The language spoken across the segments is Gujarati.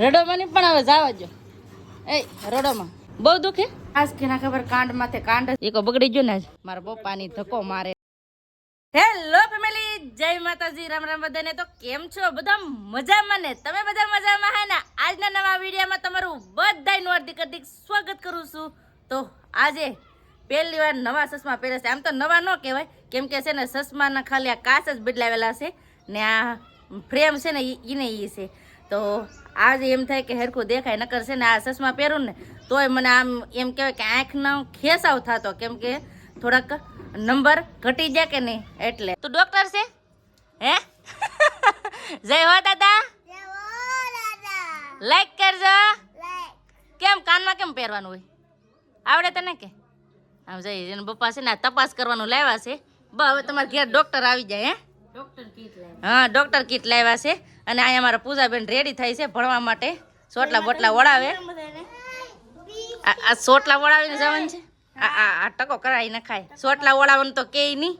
રડોમાં નહીં પણ હવે જાવા જો એ રડોમાં. બહુ દુખે? આજ કે ના ખબર કાંડ માથે કાંડ. એકો બગડી ગયો ને આજ. મારા પપ્પાની ધક્કો મારે. હેલો ફેમિલી જય માતાજી રામ રામ બધાને. તો કેમ છો? બધા મજામાં ને? તમે બધા મજામાં હે ને? આજના નવા વિડીયોમાં તમારું બધાનું હાર્દિક હાર્દિક સ્વાગત કરું છું. તો આજે પહેલી વાર નવા ચશ્મા પહેરે છે. આમ તો નવા ન કહેવાય. કેમ કે છે ને ચશ્માના ખાલી આ કાચ જ બદલાવેલા છે ને આ ફ્રેમ છે ને એને એ ઈ છે. તો આજે એમ થાય કે હેરખું દેખાય નકર છે ને આ ચશ્મા પહેરું ને તોય મને આમ એમ કહેવાય કે આંખનો ખેસાવ થતો કેમ કે થોડાક નંબર ઘટી જાય કે નહીં એટલે. તું ડોક્ટર છે? હે? જય હો દાદા. લાઈક કરજો. કેમ કાનમાં કેમ પહેરવાનું હોય? આવડે તને કે? આમ જઈ એને પપ્પા છે ને આ તપાસ કરવાનું લાવ્યા છે. બ હવે તમારા ઘેર ડોક્ટર આવી જાય હે? હા ડોક્ટર કીટ લાવ્યા છે અને અહીંયા મારા પૂજાબેન રેડી થઈ છે ભણવા માટે. સોટલા બોટલા વળાવે. આ સોટલા વળાવીને જવાનું છે? આ આ ટકો કરાવી નખાય. સોટલા વળાવવાનું તો કે નહીં.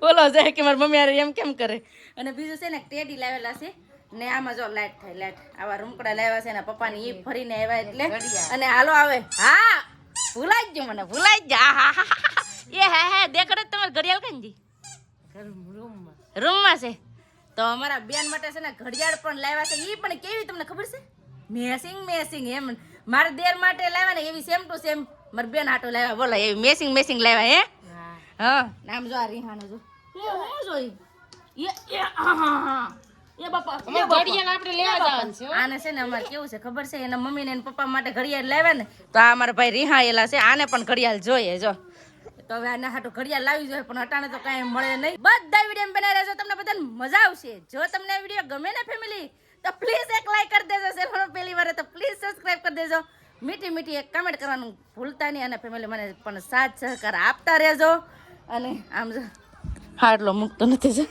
બોલો જાય કે મારી મમ્મી હારે એમ કેમ કરે? અને બીજું છે ને ટેડી લાવેલા છે. ને આમાં જો લાઈટ થાય લાઈટ. આવા રૂમકડા લાવ્યા છે ને પપ્પાની ઈ ફરીને આવ્યા એટલે. અને હાલો આવે. હા! ભૂલાઈ જ ગયો મને ભૂલાઈ જ એ હે હે દેખડે તમારે ઘડિયાળ કઈ જી રૂમમાં છે. તો અમારા બેન માટે છે ને ઘડિયાળ પણ લાવ્યા છે. એ પણ કેવી તમને ખબર છે? મેસિંગ મેસિંગ એમ. મારા દેર માટે લાવ્યા ને એવી સેમ ટુ સેમ મારા બેન આટો લાવ્યા. બોલો એવી મેસિંગ મેસિંગ લાવ્યા હે? હા. નામ જો આ રીહાનો જો. હું જોઈ? એ હા હા. એ બાપા એ ઘડિયાળ આપણે લેવા જવાનું છે આને છે ને અમારે કેવું છે ખબર છે? એના મમ્મી ને એના પપ્પા માટે ઘડિયાળ લાવ્યા ને તો આ અમારા ભાઈ રિહાયેલા છે. આને પણ ઘડિયાળ જોઈએ જો. તો હવે આના હાટુ ઘડિયાળ લાવી જોઈએ પણ અટાણે તો કાંઈ મળે નહીં. બધા વીડિયો બનાવી રહેજો તમને બધાને મજા આવશે. જો તમને વીડિયો ગમે ને ફેમિલી તો પ્લીઝ એક લાઈક કરી દેજો સેલ્ફનો પહેલી વાર તો પ્લીઝ સબસ્ક્રાઇબ કરી દેજો. મીઠી મીઠી એક કમેન્ટ કરવાનું ભૂલતા નહીં અને ફેમિલી મને પણ સાથ સહકાર આપતા રહેજો. અને આમ જો હાડલો મૂકતો નથી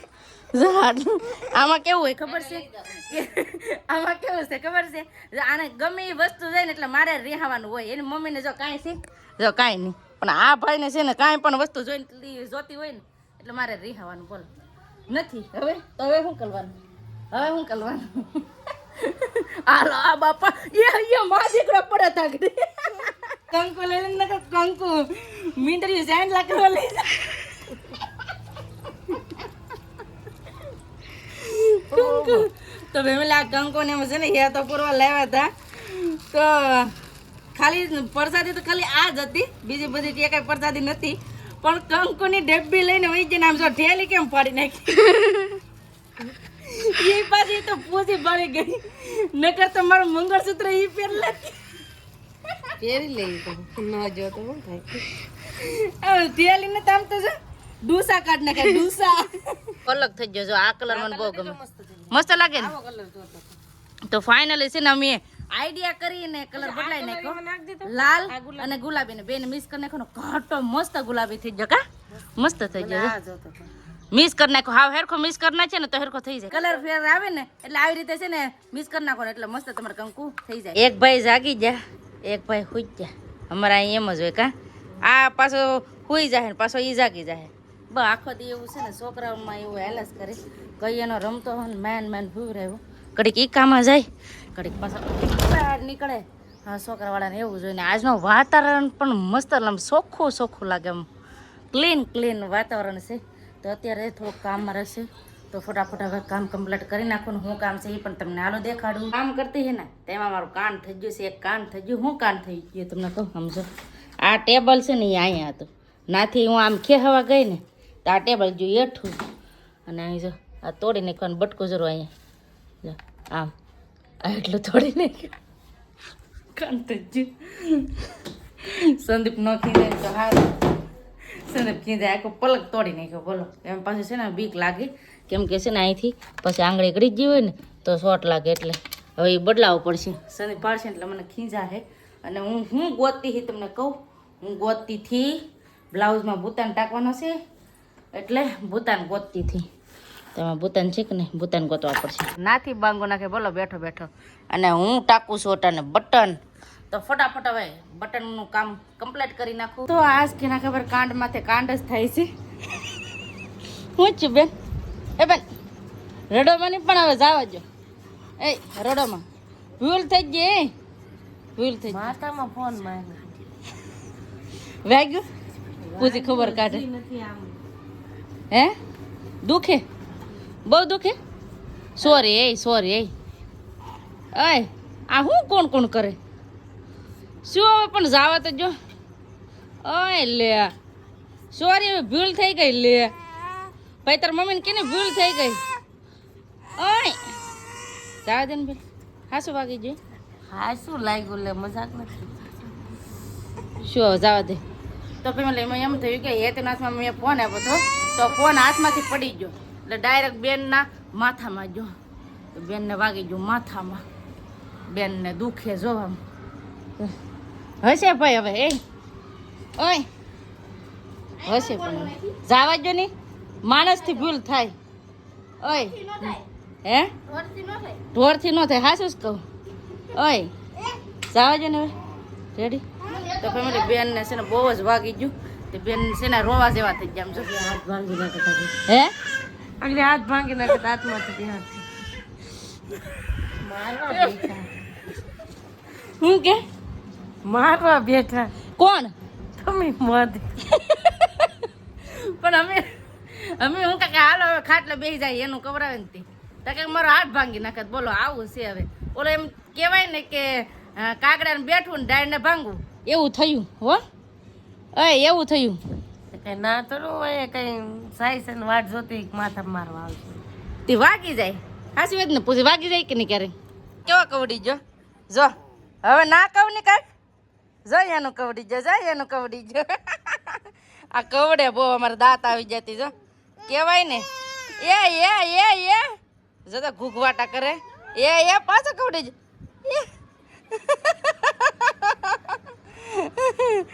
આમાં કેવું હોય ખબર છે? આમાં કેવું છે? ખબર છે? આને ગમે એ વસ્તુ જાય ને એટલે મારે રિહાવાનું હોય. એની મમ્મીને જો કાંઈ છે? જો કાંઈ નહીં. પણ આ ભાઈને છે ને કાંઈ પણ વસ્તુ જોઈને જોતી હોય ને એટલે મારે રિહાવાનું બોલો. નથી. હવે? તો હવે શું કરવાનું? હવે શું કરવાનું? હાલો આ બાપા. એ અહીંયા મા દીકરો પડે તાગડી કંકુ લઈ લઈને કંકુ. મીંડરી જાય લાકડો લઈ જા કંકુ તો ફેમિલી આ કંકુ એમ છે ને યા તો પૂરવા લાવ્યા હતા. તો ખાલી પ્રસાદી તો ખાલી આ જ હતી. બીજી બધી કે કાંઈ પ્રસાદી નથી પણ કંકુની ડબ્બી લઈને વહી જઈને આમ જો ઠેલી કેમ ફાડી નાખી? એ પાછી તો પૂછી બળી ગઈ. નકર તો મારું મંગળસૂત્ર એ પહેરલા પહેરી લઈ તો ન જો તો શું થાય? ઠેલી ને તામ તો જો ડૂસા કાઢ નાખે ડૂસા. અલગ થઈ ગયો જો આ કલર મને બહુ ગમે. મસ્ત લાગે ને? તો. ફાઇનલી છે ને અમે આઈડિયા કરીને કલર બદલાઈ નાખ્યો. લાલ અને ગુલાબી. ને બેને મિક્સ કરી નાખો ઘાટો મસ્ત ગુલાબી થઈ કા? મસ્ત થઈ જાય મિસ મિક્સ કરી નાખો હાવ હેરખો મિક્સ કરી નાખે ને તો હેરખો થઈ જાય. કલર ફેર આવે ને એટલે આવી રીતે છે ને મિક્સ કરી નાખો ને એટલે મસ્ત તમારે કંકુ થઈ જાય. એક ભાઈ જાગી જા એક ભાઈ હુઈ જા અમારા અહીં એમ જ હોય કા? આ પાછો હુઈ જાય ને પાછો ઈ જાગી જાય. બ આખો દી એવું છે ને છોકરાઓમાં એવું હેલાસ કરે. કઈ એનો રમતો હોય મેન મેન ભૂ રહ્યો કડીક ઈ કામમાં જાય, કડીક પાછા નીકળે. હા, છોકરાવાળાને એવું જોઈને આજનો વાતાવરણ પણ મસ્ત આમ ચોખ્ખું ચોખ્ખું લાગે આમ. ક્લીન ક્લીન વાતાવરણ છે. તો અત્યારે થોડુંક કામમાં રહેશે. તો ફટાફટ હવે કામ કમ્પ્લીટ કરી નાખું હું કામ છે એ પણ તમને હાલો દેખાડું. કામ કરતી હે ને, તેમાં મારું કાન થઈ ગયું છે, એક કાન થઈ ગયું, હું કાન થઈ ગયું તમને કહું, સમજો. આ ટેબલ છે ને એ અહીંયા હતું. નાથી હું આમ ખેહવા ગઈ ને, તો આ ટેબલ જો એઠું અને અહીં જો આ તોડી નાખવાનું બટકો જરો અહીંયા. આમ. આ એટલું તોડી નાખ્યું. થઈ સંદીપ ન ખીજાય તો હારું. સંદીપ ખીજાય આખો પલક તોડી નાખ્યો બોલો. એમ પાછું છે ને બીક લાગે. કેમ કે છે ને અહીંથી પછી આંગળી ગળી ગઈ હોય ને તો શોર્ટ લાગે એટલે. હવે એ બદલાવવું પડશે. સંદીપ પાડશે એટલે મને ખીંજા છે અને હું હું ગોતતી હતી તમને કહું? હું ગોતતીથી બ્લાઉઝમાં ભૂતાન ટાંકવાનો છે. એટલે ભૂતાન ગોતતીથી તેમાં ભૂતાન છે કે નહીં? ભૂતાન ગોતવા પડશે. નાથી બાંગો નાખે બોલો બેઠો બેઠો. અને હું ટાંકું છું ઓટાને બટન. તો ફટાફટ હવે બટનનું કામ કમ્પ્લીટ કરી નાખું. તો આજ કે ના ખબર કાંડ માથે કાંડ જ થાય છે. હું છું બેન? એ બેન રડોમાં નહીં પણ હવે જાવા જો એ રડોમાં. ભૂલ થઈ ગઈ ભૂલ થઈ માતામાં માથામાં ફોન માંગ્યો વાગ્યું? પૂછી ખબર કાઢે. નથી આમ. હે? દુખે? બહુ દુખે સોરી એ સોરી એ. અય આ હું કોણ કોણ કરે? શું હવે પણ જાવા તો જો. ઓય લે. સોરી હવે ભૂલ થઈ ગઈ લે. ભાઈ તાર મમ્મીને કેને ભૂલ થઈ ગઈ? ઓય. જાવા દે ને બેન હાસુ વાગી જોઈ હા શું લાગ્યું લે મજાક નથી. શું હવે જાવા દે? તો પેલા એમાં એમ થયું કે હેતનાથમાં મેં ફોન આપ્યો હતો તો ફોન હાથમાંથી પડી ગયો. એટલે ડાયરેક્ટ બેનના માથામાં જો. બેનને વાગી ગયું માથામાં. બેનને દુખે જોવામાં. હશે ભાઈ હવે એ. ઓય. હશે પણ જાવા જો નહીં માણસથી ભૂલ થાય. ઓય. હે? ઢોરથી ન થાય. હાસું જ કહું? ઓય. જાવા જો ને હવે. રેડી તો ફેમિલી બેનને છે ને બહુ જ વાગી ગયું. તે બેન છે ને રોવા જેવા થઈ ગયા આમ જો. હાથ ભાંગી નાખતા હે? આગળ હાથ ભાંગી નાખે હાથમાંથી હાથ મારવા બેઠા. હું કે? મારવા બેઠા. કોણ? તમે મત. પણ અમે અમે હું કાંઈ હાલો હવે ખાટલે બેસી જાય એનું કવરાવે ને તે. તો કે મારો હાથ ભાંગી નાખે બોલો આવું છે હવે. ઓલો એમ કહેવાય ને કે કાગડાને બેઠું ને ડાળને ભાંગવું. એવું થયું હો? એ એવું થયું. કઈ ના થોડું હોય, કઈ સાઈ છે વાટ જોતી માથા મારવા આવશે. તે વાગી જાય. હાસી વાત ને? પૂછી વાગી જાય કે નહીં ક્યારે? કેવો કવડી જો? જો. હવે ના કવ ને કાંઈક જો એનું કવડી જો જો એનું કવડી જો. આ કવડે બહુ અમારે દાંત આવી જતી જો. કહેવાય ને? એ એ એ એ. જો તો ઘૂઘવાટા કરે. એ એ, પાછો કવડી જો.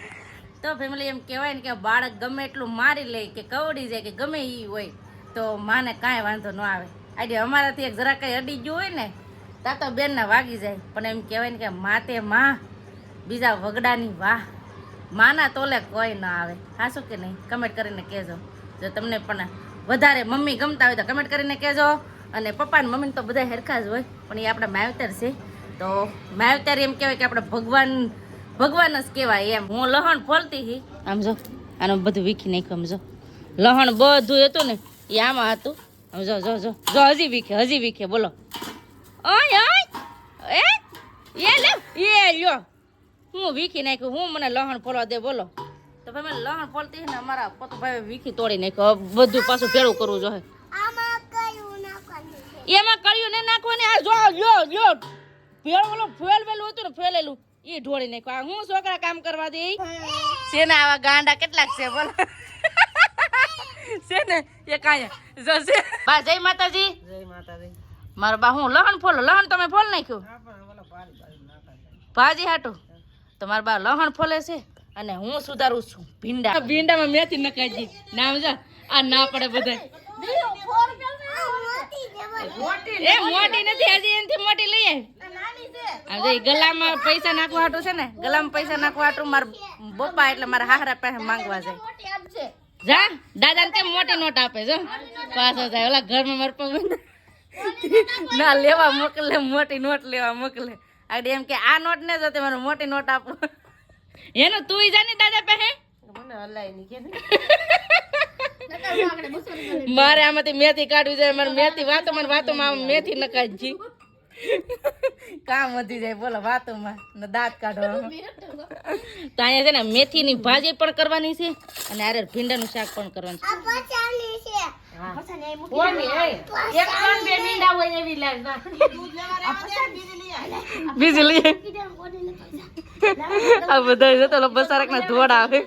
તો ફેમિલી એમ કહેવાય ને કે બાળક ગમે એટલું મારી લે કે કવડી જાય કે ગમે એ હોય, તો માને કાંઈ વાંધો ન આવે. આજે અમારાથી એક જરા કંઈ અડી ગયું હોય ને ત્યાં તો બેનના વાગી જાય. પણ એમ કહેવાય ને કે માતે માં, બીજા વગડાની વાહ. માના તોલે કોઈ ના આવે. હા શું કે નહીં? કમેન્ટ કરીને કહેજો. જો તમને પણ વધારે મમ્મી ગમતા હોય તો કમેન્ટ કરીને કહેજો. અને પપ્પા ને મમ્મી તો બધા હેરખા જ હોય, પણ એ આપણા માવતર છે. તો માવતર એમ કહેવાય કે આપણે ભગવાન ભગવાન જ કહેવાય એમ. હું લહણ ફોલતી હતી આમ જો આનું બધું વીખી નાખ્યું આમ જો. લહણ બધું હતું ને એ આમાં હતું. આમ જો જો જો જો હજી વીખે હજી વીખે બોલો. ઓય ઓય એ લે એ લ્યો. હું વીખી નાખ્યું હું મને લહણ ફોલવા દે બોલો. તો ભાઈ મેં લહણ ફોલતી હતી ને અમારા પતુભાઈ વીખી તોડી નાખ્યું. બધું પાછું ભેળું કરવું જોઈએ. એમાં કળિયું ને નાખવાની? આ જો લ્યો લ્યો. ભેળ ફેલ ફેલવેલું હતું ને ફેલેલું. એ ઢોળી નાખ્યું. આ હું છોકરા કામ કરવા દે શેના આવા ગાંડા કેટલાક છે બોલો. છે ને એ કાંઈ બા જય માતાજી. જય માતાજી. મારો બા હું લહણ ફોલો લહણ તમે ફોલ નાખ્યું? ભાજી હાટું. તો મારા બા લહણ ફોલે છે અને હું સુધારું છું ભીંડા. ભીંડામાં મેથી નખાજી નામ જો આ ના પડે બધા એ મોટી નથી હજી એનાથી મોટી લઈ આવ આ જો ઈ ગલામાં પૈસા નાખવા હાટું છે ને ગલામાં પૈસા નાખવા હાટું મારા બપ્પા એટલે મારા હાહરા પાસે માંગવા જાય. જા દાદાને કેમ મોટી નોટ આપે જો પાછો જાય ઓલા ઘરમાં મારા ના લેવા મોકલે મોટી નોટ લેવા મોકલે. આગળ એમ કે આ નોટ ને જો મને મોટી નોટ આપો. એનો તું જાને દાદા પાસે? મને હલાય નહીં કે મારે આમાંથી મેથી કાઢવી જાય મારે મેથી વાતો મને વાતોમાં મેથી નખાજી કામ વધી જાય બોલો વાતોમાં. ને દાંત કાઢો તો અહીંયા છે ને મેથીની ભાજી પણ કરવાની છે અને આરે ભીંડાનું શાક પણ કરવાનું છે. એક ત્રણ બે મીંડા હોય એવી લાગે બીજું લઈએ આ બધા છે તો બસારક આવે.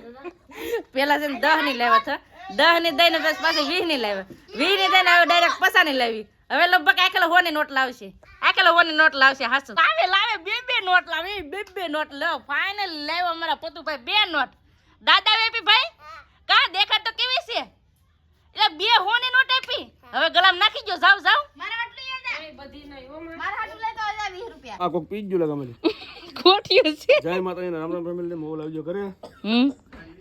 પેલા છે ને દહની લેવા હતા. દહની દઈને બસ પાછી વીસની લાવ્યા. વીસની દઈને આવે ડાયરેક્ટ પસા ની લાવી. હવે લગભગ આખેલો હોની નોટ લાવશે. આખેલો હોની નોટ લાવશે હાસુ લાવે લાવે બે બે નોટ લાવે બે બે નોટ લાવ ફાઇનલ લાવ્યો અમારા પતુભાઈ બે નોટ. દાદા વેપી ભાઈ? કા દેખા તો કેવી છે? એટલે બે હોની નોટ આપી? હવે ગલામ નાખી ગયો જાવ જાવ. આ કોક પી જો લાગે મને ખોટ્યું છે. જય માતાજી રામ રામ ફેમિલી મોલ આવજો કરે. હમ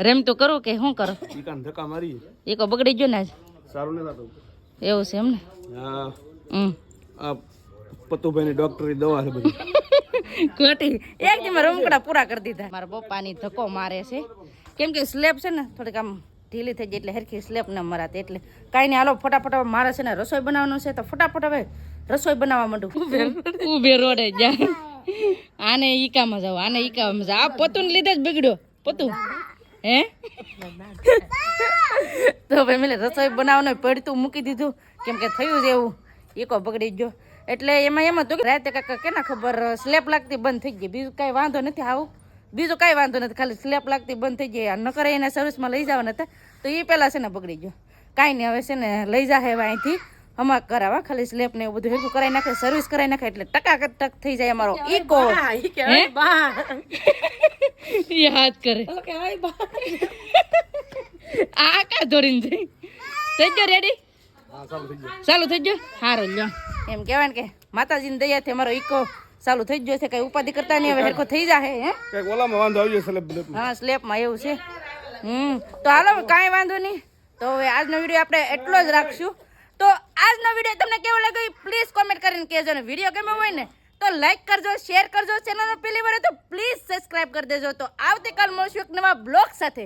રેમ તો કરું કે શું કરો? ઈકાન ધક્કા મારી. એકો બગડી ગયો ને સારું નહીં થતું. એવું છે એમ ને હા. હમ. આ પતુભાઈની ડોક્ટરી દવા છે બધી. ખોટી એક દી રમકડા પૂરા કરી દીધા. મારા પપ્પાની ધક્કો મારે છે. કેમ કે સ્લેબ છે ને થોડીક આમ ઢીલી થઈ જાય એટલે હરખી સ્લેબ ન મરાતી. એટલે કાંઈ નહીં હાલો ફટાફટ હવે મારે છે ને રસોઈ બનાવવાનું છે તો ફટાફટ હવે રસોઈ બનાવવા માંડું. ઉભે રોડે જાય આને ઈકામાં જાવ આને ઈકામાં જાવ. આ પતુને લીધે જ બગડ્યો. પતુ હે? તો ભાઈ મેં રસોઈ બનાવવાનું પડતું મૂકી દીધું. કેમ કે થયું છે એવું. ઈકો બગડી ગયો. એટલે એમાં એમ હતું કે રાતે કાકા કેના ખબર સ્લેપ લાગતી બંધ થઈ ગઈ. બીજું કાંઈ વાંધો નથી આવું. બીજું કાંઈ વાંધો નથી ખાલી સ્લેપ લાગતી બંધ થઈ ગઈ. ન કરે એને સર્વિસમાં લઈ જવાના હતા. તો એ પહેલાં છે ને બગડી ગયો. કાંઈ નહીં હવે છે ને લઈ જા હવે અહીંથી. અમાર કરાવવા ખાલી સ્લેપ ને એવું બધું હેરકું કરાવી નાખે સર્વિસ કરાવી નાખે એટલે ટકા ટક થઈ જાય અમારો ઈકો. હાથ કરે. આ કા ધોરીન થઈ થઈ ગયો રેડી હા થઈ ગયું. ચાલુ થઈ ગયો? સારું લ્યો. એમ કહેવાય ને કે માતાજીની દયાથી અમારો ઈકો ચાલુ થઈ ગયો છે કઈ ઉપાધિ કરતા નહીં હવે હેરખો થઈ જાય હે? કંઈક ઓલામાં વાંધો આવી જશે. હા સ્લેપમાં એવું છે. હમ તો હાલો કાંઈ વાંધો નહીં. તો હવે આજનો વીડિયો આપણે એટલો જ રાખશું. તો આજનો વીડિયો તમને કેવો લાગ્યો પ્લીઝ કોમેન્ટ કરીને કહેજો ને. વીડિયો ગમ્યો હોય ને તો લાઈક કરજો શેર કરજો. ચેનલનો પહેલી વાર તો પ્લીઝ સબસ્ક્રાઇબ કરી દેજો. તો આવતીકાલ મળશું એક નવા બ્લોગ સાથે.